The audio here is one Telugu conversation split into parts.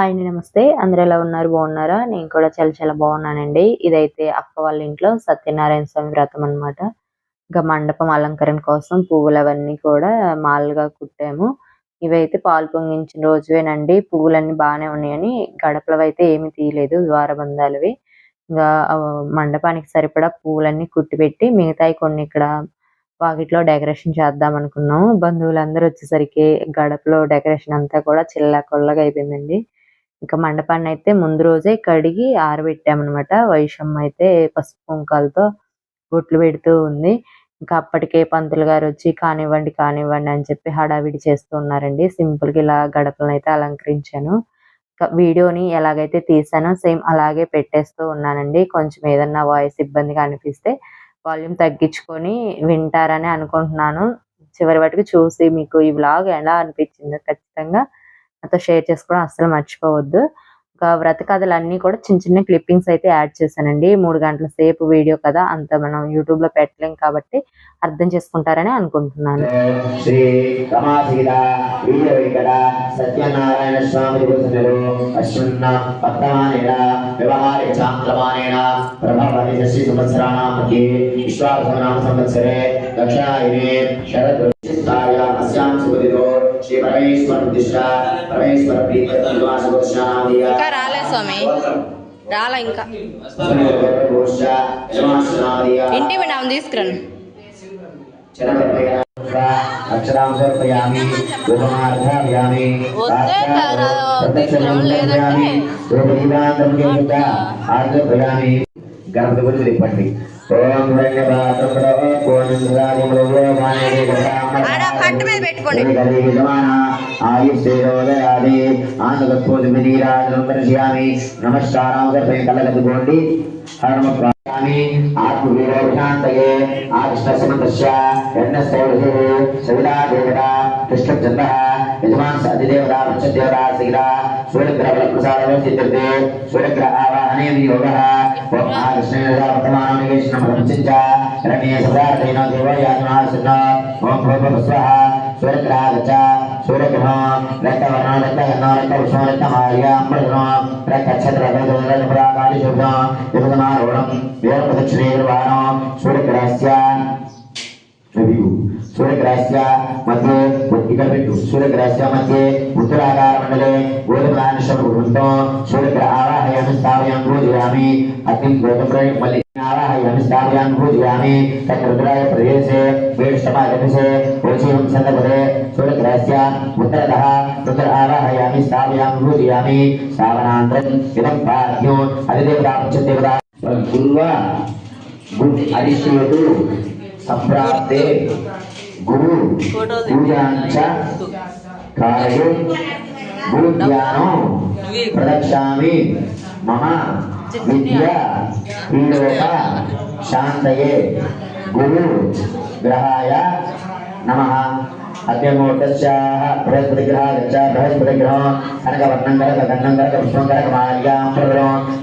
హాయ్ అండి నమస్తే. అందరూ ఎలా ఉన్నారు? బాగున్నారా? నేను కూడా చాలా చాలా బాగున్నానండి. ఇదైతే అక్క వాళ్ళ ఇంట్లో సత్యనారాయణ స్వామి వ్రతం అన్నమాట. ఇంకా మండపం అలంకరణ కోసం పువ్వులు అవన్నీ కూడా మాలగా కుట్టాము. ఇవైతే పాలు పొంగించిన రోజువేనండి. పువ్వులన్నీ బాగానే ఉన్నాయని గడపలో అయితే ఏమీ తీయలేదు ద్వారబంధాలవి. ఇంకా మండపానికి సరిపడా పువ్వులన్నీ కుట్టిపెట్టి మిగతాయి కొన్ని ఇక్కడ వాకిట్లో డెకరేషన్ చేద్దాం అనుకున్నాం బంధువులందరూ వచ్చేసరికి గడపలో డెకరేషన్ అంతా కూడా చిల్లా కొల్లగా అయిపోయిందండి. ఇంకా మండపాన్ని అయితే ముందు రోజే కడిగి ఆరబెట్టామన్నమాట. వైషమ్మ అయితే పసుపు కుంకాలతో బొట్లు పెడుతూ ఉంది. ఇంకా అప్పటికే పంతులు గారు వచ్చి కానివ్వండి కానివ్వండి అని చెప్పి హడావిడి చేస్తూ ఉన్నారండి. సింపుల్గా ఇలా గడపలను అయితే అలంకరించాను. వీడియోని ఎలాగైతే తీసానో సేమ్ అలాగే పెట్టేస్తూ ఉన్నానండి. కొంచెం ఏదన్నా వాయిస్ ఇబ్బందిగా అనిపిస్తే వాల్యూమ్ తగ్గించుకొని వింటారని అనుకుంటున్నాను. చివరి వరకు చూసి మీకు ఈ వ్లాగ్ ఎలా అనిపించిందో ఖచ్చితంగా నాతో షేర్ చేసుకోవడం అస్సలు మర్చిపోవద్దు. ఒక వ్రత కథలు అన్ని కూడా చిన్న చిన్న క్లిప్పింగ్స్ అయితే యాడ్ చేశానండి. మూడు గంటల సేపు వీడియో కదా అంత మనం యూట్యూబ్లో పెట్టలేం కాబట్టి అర్థం చేసుకుంటారని అనుకుంటున్నాను. శ్రీ వీర వెంకట సత్యనారాయణ స్వామి చాంద్రమానేన ప్రభావతి దశి విశ్వాసనామ సంవత్సరే శరద్ అస్యాం సుదితో శ్రీ పరమేశ్వర ప్రతిష్ట పరమేశ్వర ప్రీత ఇంకా రాలే స్వామి. రాలా ఇంకా. ఇంటివి నా తీసుకురాను అక్షరాం సమర్పయామి ఉపమార్ఘాయామి వస్తే తీసుకురాము, లేదంటే ఆర్ఘయామి గణపతి గురించి తిప్పండి ఓం ఆడ పట్టు మీద పెట్టుకోండి నమస్కారం కళ్ళకద్దుకోండి హరణమస్వామి ఆత్మవీరోశాంతయే ఆకృష్ణస్మంతస్య ఎన్నస్తౌలహి దేవత కృష్ణచంద్ర యజమాన్ అధిదేవత పంచదేవత శిఖర సూర్యగ్రహ ప్రసాదం చిత్రతే సూర్యగ్రహ ఆవాహనే యోగ కృష్ణ వర్తమానం నివేశనం ప్రపంచంచ రణ్య సదార్థైన దేవయాజనాసన ఓం భూర్భువ స్వః సూర్యగ్రహ. గచ్చ సూర్యగ్రహ రక్తవర్ణ రక్తగంధ రక్తవృషం రక్తమార్య అమృతం రక్తఛత్ర రక్తపురాకాలి శుభ్రం విభజమారోహణం వేద ప్రదక్షిణేర్వాణం సూర్యగ్రహస్య మరియు సూర్యగ్రహస్య మధ్య ఇక్కడ పెట్టు సూర్యగ్రహస్య మధ్య ఉత్తరాకార మండలే గోధుమలానిషం వృంతం సూర్యగ్రహ ఆవాహయామి స్థాపయామి పూజయామి అగ్నిం గోధుమ్రై మళ్ళీ ఆవాహయామి స్థాపయామి పూజయామి తత్ రుద్రాయ ప్రదేశే వేడుష్టమాగమిషే ఓషీయం సందపదే సూర్యగ్రహస్య ఉత్తరతః రుద్ర ఆవాహయామి స్థాపయామి గురు పూజాంచ కార్యే గురు జ్ఞానం ప్రదక్షామి మమ విద్య క్రీడోప శాంతయే గురు గ్రహాయ అద్యమూర్తస్యాః బృహస్పతి గ్రహాగచ్చ బృహస్పతి కనకవర్ణం కనక గంధం కనక పుష్పం కనక మాల్యాం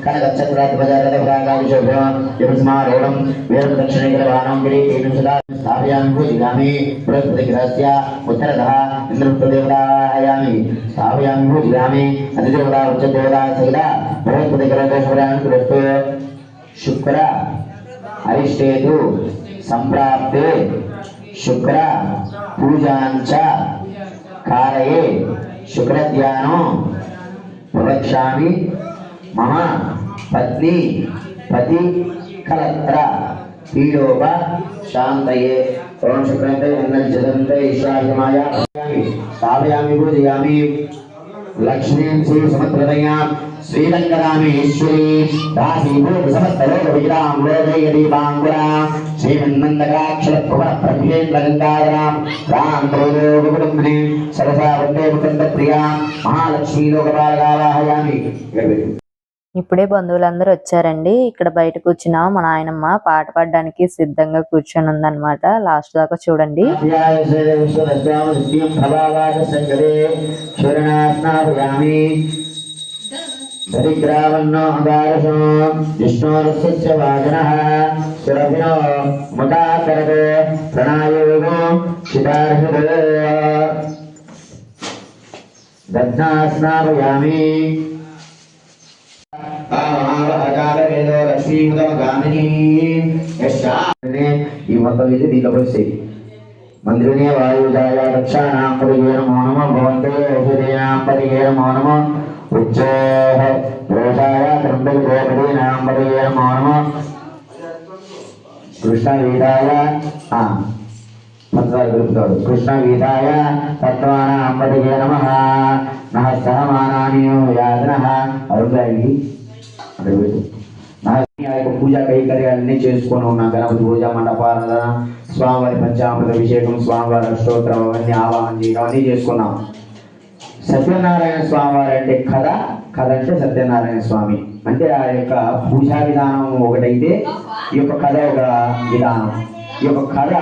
కనక చక్రాధిపత రథభ్రాగావిశోభ్రం యమస్మారూఢం వీరప్రదక్షిణేకరవాణం గిరీటం సదా స్థాపయామి పూజిగామి బృహస్పతి ఉత్తరతః ఇంద్రప్రదేవతాయామి స్థాపయామి పూజిగామి అధిదేవతా ఉచ్చదేవతా సహిత శుక్ర అరిష్టేతు సంప్రాప్తే శుక్ర పూజాంచ కారయే శుక్రధ్యానం ప్రవక్ష్యామి మమ పత్ని పతి కలత్ర పీడోప శాంతయే. ఓం శుక్రంతే ఉన్నంచదంతే ఈశ్వరాయమాయ స్థాపయామి పూజయామి. లక్ష్మీం శ్రీ సమత్రదయాం శ్రీరంగరామేశ్వరి. దాసీభూత సమస్తలోక విజరాం లోకయదీపాంగురాం శ్రీమన్నందకాక్షర భువన గంగాధరాం రాం సరసా వందే ముకుంద ప్రియాం మహాలక్ష్మీ లోకపాలగావాహయామి. ఇప్పుడే బంధువులందరూ వచ్చారండి. ఇక్కడ బయట కూర్చున్న. మా నాయనమ్మ పాట పాడడానికి సిద్ధంగా కూర్చొని ఉందన్నమాట. లాస్ట్ దాకా చూడండి. దరిద్రావన్నో అగారసో విష్ణోరస్య వాజనః సురభినో ముదాకరద ప్రణాయోగో చిదార్హదో దగ్నాస్నామయామి ఈ మొత్తం ఇది దీంట్లో పోసేది మందిరనే వాయుజాయ దక్షాణాం పరిగే నమో నమ భవంతే ఔషధీనాం పరిగే నమో నమ ఉచ్చోహ దోషాయ త్రంబక గోపదీనాం పరిగే నమో నమ కృష్ణ వీరాయ మంత్రాలు కలుపుతాడు కృష్ణ వీరాయ తత్వానాం పరిగే నమ నః సహమానాని యాదన అక్కడ పెట్టు యొక్క పూజా కైకర్యాలన్నీ చేసుకొని ఉన్నా గణపతి పూజ మండపాలన స్వామివారి పంచామృత అభిషేకం స్వామివారి అష్టోత్తరం అవన్నీ ఆవాహన చేయడం అన్నీ చేసుకున్నాం సత్యనారాయణ స్వామివారి అంటే కథ కథ అంటే సత్యనారాయణ స్వామి. అంటే ఆ యొక్క పూజా విధానం ఒకటైతే ఈ యొక్క కథ ఒక విధానం. ఈ యొక్క కథ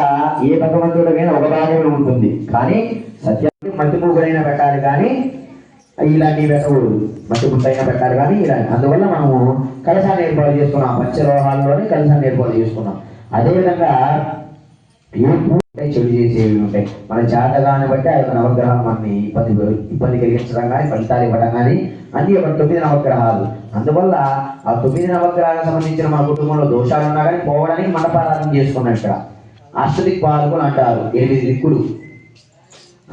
ఏ భగవంతుడికైనా ఒక ఉంటుంది. కానీ సత్యాన్ని మట్టి మూగైనా పెట్టాలి కానీ ఇలాంటివి పెట్టకూడదు. మట్టి గుట్టైనా పెట్టాలి కానీ ఇలా అందువల్ల మనము కలశాన్ని ఏర్పాటు చేసుకున్నాం. పంచలోహాల్లోనే కలశాన్ని ఏర్పాటు చేసుకున్నాం. అదేవిధంగా ఏ చెడు చేసేవి ఉంటాయి? మన జాతకాన్ని బట్టి ఆ యొక్క నవగ్రహాలు మనని ఇబ్బంది ఇబ్బంది కలిగించడం కానీ ఫలితాలు ఇవ్వడం కానీ అన్ని ఒక తొమ్మిది నవగ్రహాలు. అందువల్ల ఆ తొమ్మిది నవగ్రహాలకు సంబంధించిన మన కుటుంబంలో దోషాలు ఉన్నా కానీ పోవడానికి మండపారాధన చేసుకున్నాం ఇక్కడ. అష్టదిక్ పాలకులు అంటారు ఎనిమిది దిక్కులు.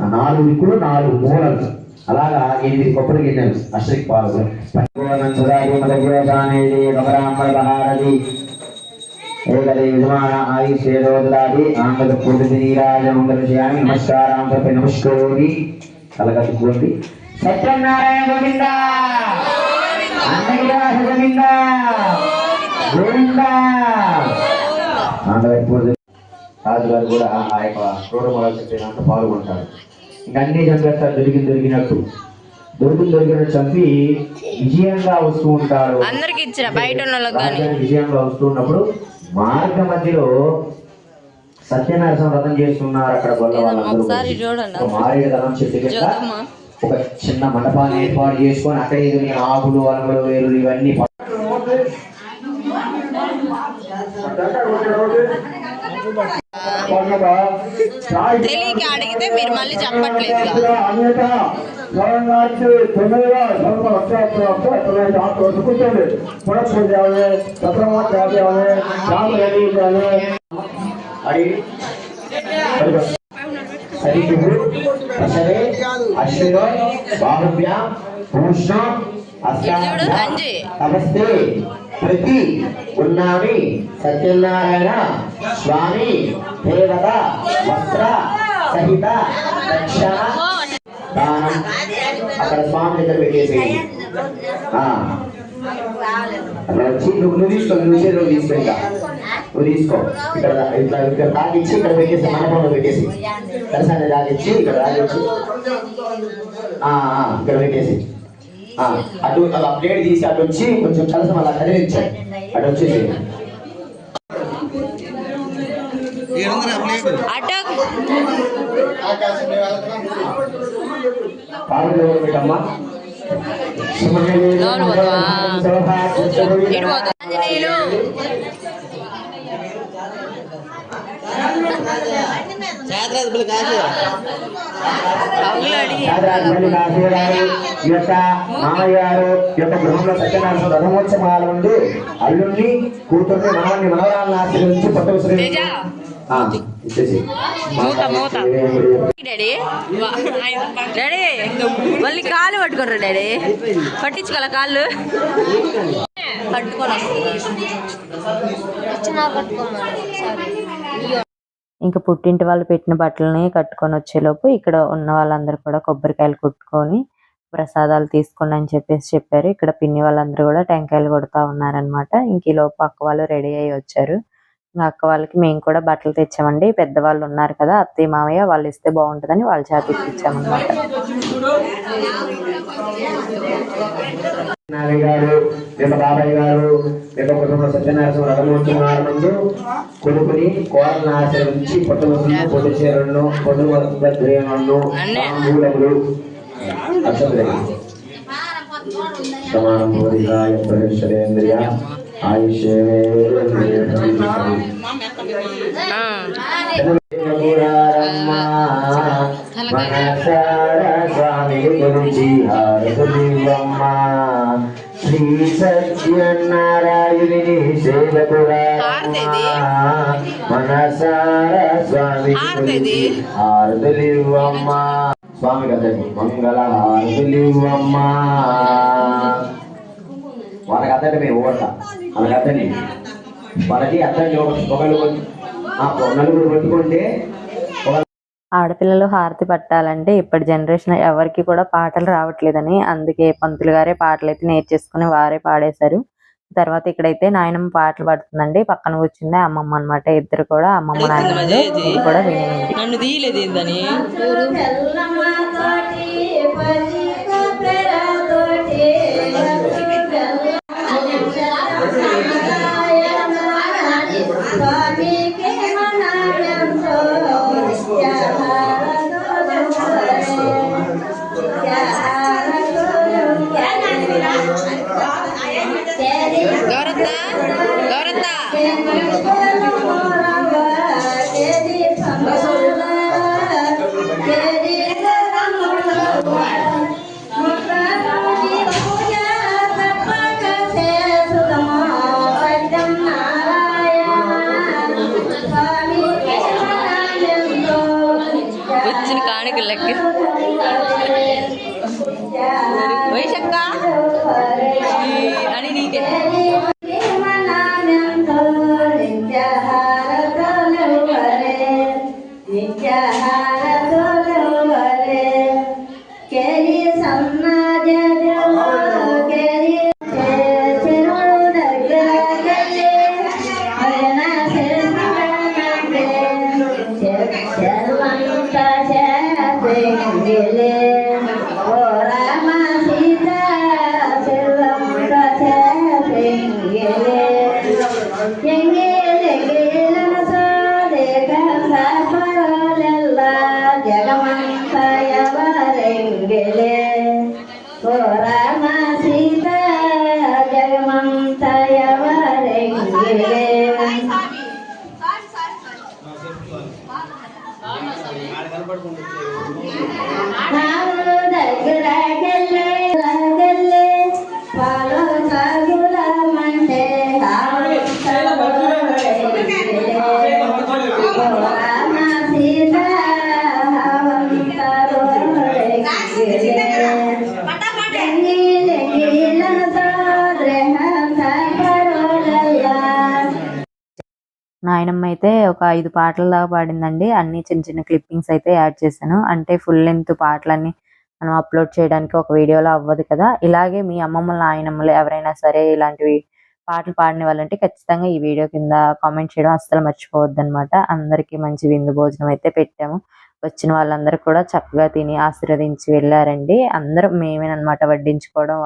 ఆ నాలుగు దిక్కులు నాలుగు మూలలు. అలాగా ఎనిమిది కొబ్బరి గిన్నెలు అష్టదిక్ ఏకదే యజమాన ఆయుష్యేదోదాది ఆంగద పూర్తి నీరాజ మంగళశ్యామి నమస్కారం చెప్పి నమస్కోరి. కలగట్టుకోండి సత్యనారాయణ గోవింద. అన్నగిరాజ గోవింద. గోవింద. ఆంధ్రప్రదేశ్ పూర్తి రాజుగారు కూడా ఆ యొక్క క్రూరమల దాంట్లో పాల్గొంటారు. ఇంకా అన్ని చంపేస్తారు దొరికింది దొరికినట్టు. దొరికింది దొరికినట్టు చంపి విజయంగా వస్తూ ఉంటారు. అందరికి ఇచ్చిన బయట ఉన్న వాళ్ళకి కానీ రాజ్యాన్ని విజయంలో వస్తున్నప్పుడు మార్గ మధ్యలో సత్యనారాయణ వ్రతం చేస్తున్నారు అక్కడ మారేడు దళం చెట్టు కింద. ఒక చిన్న మండపాన్ని ఏర్పాటు చేసుకొని అక్కడ ఎదురు ఆకులు అలములు వేరులు ఇవన్నీ తెలియక అడిగితే మీరు మళ్ళీ చెప్పట్లేదు కదా. అడిగి సరిగురు అసరే అశ్వరో బాహువ్య భూషణ చూడు, అంజి. నమస్తే ప్రతి ఉన్నామి సత్యనారాయణ స్వామి దేవత వస్త్ర సహిత దక్షిణ. దానం. అక్కడ స్వామి దగ్గర పెట్టేసేయండి ఆ. అట్లా వచ్చి నువ్వు నువ్వు తీసుకో నువ్వు చేతిలో తీసుకెళ్తా నువ్వు తీసుకో. ఇక్కడ ఇట్లా ఇక్కడ తాగిచ్చి ఇక్కడ పెట్టేసి మండపంలో పెట్టేసి. కలిసాన్ని తాగిచ్చి ఇక్కడ తాగిచ్చి ఆ, ఆ, ఇక్కడ పెట్టేసి. ఆ, అటు అలా ప్లేట్ తీసి అటు వచ్చి కొంచెం కలసం అలా కదిలించాయి. అటు వచ్చేసి పాలు రాజరాజమల్లి కాశీ గారు ఈ యొక్క మామయ్య గారు యొక్క గృహంలో సత్యనారాయణ రథమోత్సవాల అల్లుణ్ణి కూతుర్ని మనవరాలను ఆశీర్వదించి డాడీ డాడీ మళ్ళీ కాలు పట్టుకోరు డాడీ పట్టించుకోవాల కాళ్ళు పట్టుకోను ఇంకా పుట్టింటి వాళ్ళు పెట్టిన బట్టలని కట్టుకొని వచ్చేలోపు ఇక్కడ ఉన్న వాళ్ళందరూ కూడా కొబ్బరికాయలు కొట్టుకొని ప్రసాదాలు తీసుకోండి అని చెప్పేసి చెప్పారు. ఇక్కడ పిన్ని వాళ్ళందరూ కూడా టెంకాయలు కొడతా ఉన్నారనమాట ఇంక ఈ లోపు పక్క వాళ్ళు రెడీ అయ్యి వచ్చారు. ఇంకా అక్క వాళ్ళకి మేము కూడా బట్టలు తెచ్చామండి. పెద్దవాళ్ళు ఉన్నారు కదా అత్తయ్య మామయ్య వాళ్ళు ఇస్తే బాగుంటుందని వాళ్ళ చేత ఇప్పించామన్నమాట నాగయ్య గారు మీ యొక్క బాబాయ్ గారు మీ యొక్క కుటుంబ సత్యనారాయణ రథమోత్సవాల ముందు కొడుకుని కోరలను ఆశీర్వదించి పొట్టు వసూలు పొట్టు చీరలను పొట్టు వస్త్రను అన్నే. తాంబూలములు అక్షతలు సమానం భూరిగాయ పరేశ్వరేంద్రియ స్వామికి కొలిచి హారతులివ్వమ్మ శ్రీ సత్యనారాయణుని సేవకురా. మనసార హారతిది. కొలిచి హారతులివ్వమ్మ స్వామి కదండి మంగళ హారతులివ్వమ్మ అద్దండి మేము ఓడతా వాళ్ళకి అద్దండి వాళ్ళకి ఒక ఒకళ్ళు నలుగురు కొట్టుకుంటే ఆడపిల్లలు హారతి పట్టాలంటే ఇప్పటి జనరేషన్ ఎవరికి కూడా పాటలు రావట్లేదని అందుకే పంతులు గారే పాటలు అయితే నేర్చేసుకుని వారే పాడేశారు. తర్వాత ఇక్కడైతే నాయనమ్మ పాటలు పడుతుందండి. పక్కన కూర్చుంది అమ్మమ్మ అన్నమాట. ఇద్దరు కూడా అమ్మమ్మ నాయనమ్మ కూడా Yeah. రామ సీత నాలుగు దగ్గరకెళ్ళే దగ్గరలే పాలు సాగులమంటే సీత నాయనమ్మ అయితే ఒక ఐదు పాటల దాకా పాడిందండి. అన్ని చిన్న చిన్న క్లిప్పింగ్స్ అయితే యాడ్ చేశాను. అంటే ఫుల్ లెంత్ పాటలన్నీ మనం అప్లోడ్ చేయడానికి ఒక వీడియోలో అవ్వదు కదా. ఇలాగే మీ అమ్మమ్మలు నాయనమ్మలు ఎవరైనా సరే ఇలాంటివి పాటలు పాడిన వాళ్ళంటే ఖచ్చితంగా ఈ వీడియో కింద కామెంట్ చేయడం అస్సలు మర్చిపోవద్దు అనమాట అందరికీ మంచి విందు భోజనం అయితే పెట్టాము. వచ్చిన వాళ్ళందరూ కూడా చక్కగా తిని ఆశీర్వదించి వెళ్ళారండి. అందరూ మేమేనమాట వడ్డించుకోవడం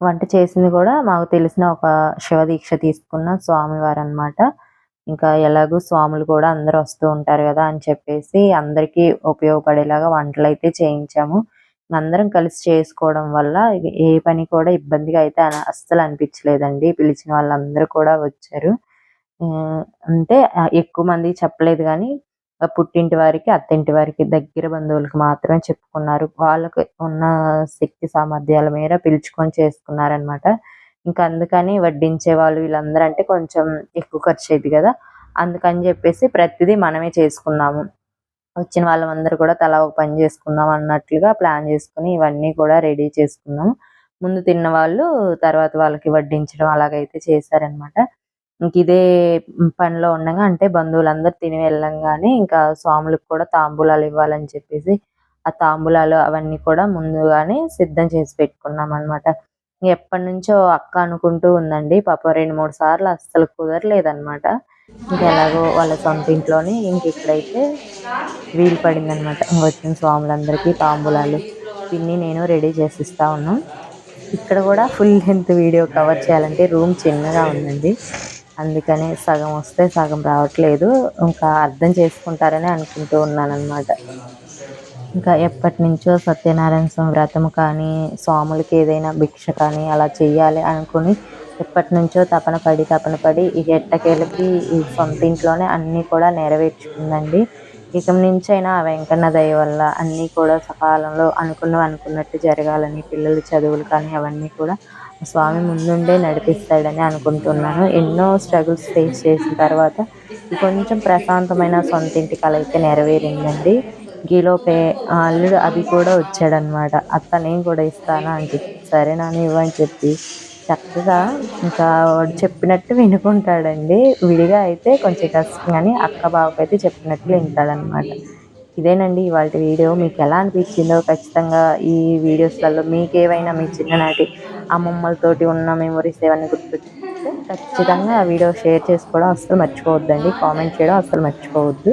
వంట చేసింది కూడా మాకు తెలిసిన ఒక శివ దీక్ష తీసుకున్న స్వామివారు అన్నమాట ఇంకా ఎలాగో స్వాములు కూడా అందరూ వస్తూ ఉంటారు కదా అని చెప్పేసి అందరికీ ఉపయోగపడేలాగా వంటలు అయితే చేయించాము. అందరం కలిసి చేసుకోవడం వల్ల ఏ పని కూడా ఇబ్బందిగా అయితే అస్సలు అనిపించలేదండి. పిలిచిన వాళ్ళందరూ కూడా వచ్చారు. అంటే ఎక్కువ మంది చెప్పలేదు కానీ పుట్టింటి వారికి అత్తింటి వారికి దగ్గర బంధువులకు మాత్రమే చెప్పుకున్నారు. వాళ్ళకి ఉన్న శక్తి సామర్థ్యాల మేర పిలుచుకొని చేసుకున్నారనమాట ఇంకా అందుకని వడ్డించే వాళ్ళు వీళ్ళందరూ అంటే కొంచెం ఎక్కువ ఖర్చు అయింది కదా. అందుకని చెప్పేసి ప్రతిదీ మనమే చేసుకున్నాము. వచ్చిన వాళ్ళందరూ కూడా తలా ఒక పని చేసుకుందాం అన్నట్లుగా ప్లాన్ చేసుకుని ఇవన్నీ కూడా రెడీ చేసుకున్నాం. ముందు తిన్న వాళ్ళు తర్వాత వాళ్ళకి వడ్డించడం అలాగైతే చేశారనమాట ఇంక ఇదే పనిలో ఉండగా అంటే బంధువులందరూ తిని వెళ్ళంగానే ఇంకా స్వాములకు కూడా తాంబూలాలు ఇవ్వాలని చెప్పేసి ఆ తాంబూలాలు అవన్నీ కూడా ముందుగానే సిద్ధం చేసి పెట్టుకున్నాం అనమాట ఎప్పటి నుంచో అక్క అనుకుంటూ ఉందండి. పాప రెండు మూడు సార్లు అస్సలు కుదరలేదన్నమాట. ఇంకా ఎలాగో వాళ్ళ సొంత ఇంట్లోనే ఇంక ఇక్కడైతే వీలు పడింది అనమాట వచ్చిన స్వాములందరికీ తాంబూలాలు పిన్ని నేను రెడీ చేసిస్తా ఉన్నాం. ఇక్కడ కూడా ఫుల్ లెంత్ వీడియో కవర్ చేయాలంటే రూమ్ చిన్నగా ఉందండి. అందుకనే సగం వస్తే సగం రావట్లేదు. ఇంకా అర్థం చేసుకుంటారని అనుకుంటూ ఉన్నాను అనమాట ఇంకా ఎప్పటి నుంచో సత్యనారాయణ స్వామి వ్రతం కానీ స్వాములకి ఏదైనా భిక్ష కానీ అలా చేయాలి అనుకుని ఎప్పటి నుంచో తపన పడి తపన పడి ఈ ఎట్టకేలకి ఈ సొంత ఇంట్లోనే అన్నీ కూడా నెరవేర్చుకుందండి. ఇక నుంచైనా ఆ వెంకన్న దయ వల్ల అన్నీ కూడా సకాలంలో అనుకున్నవి అనుకున్నట్టు జరగాలని పిల్లల చదువులు కానీ అవన్నీ కూడా స్వామి ముందుండే నడిపిస్తాడని అనుకుంటున్నాను. ఎన్నో స్ట్రగుల్స్ ఫేస్ చేసిన తర్వాత కొంచెం ప్రశాంతమైన సొంత ఇంటి కళ అయితే నెరవేరిందండి. గీలోపే ఆ అల్లుడు అవి కూడా వచ్చాడనమాట అత్త నేను కూడా ఇస్తాను అని చెప్పి సరే నాన్న ఇవ్వని చెప్పి చక్కగా ఇంకా వాడు చెప్పినట్టు వినుకుంటాడండి. విడిగా అయితే కొంచెం కష్టం కానీ అక్క బావకైతే అయితే చెప్పినట్లు వింటాడనమాట ఇదేనండి ఇవాళ వీడియో. మీకు ఎలా అనిపించిందో ఖచ్చితంగా ఈ వీడియోస్లలో మీకు ఏవైనా మీ చిన్ననాటి అమ్మమ్మలతోటి ఉన్న మెమొరీస్ ఏమైనా గుర్తుంటే ఖచ్చితంగా ఆ వీడియో షేర్ చేసుకోవడం అస్సలు మర్చిపోవద్దండి. కామెంట్ చేయడం అస్సలు మర్చిపోవద్దు.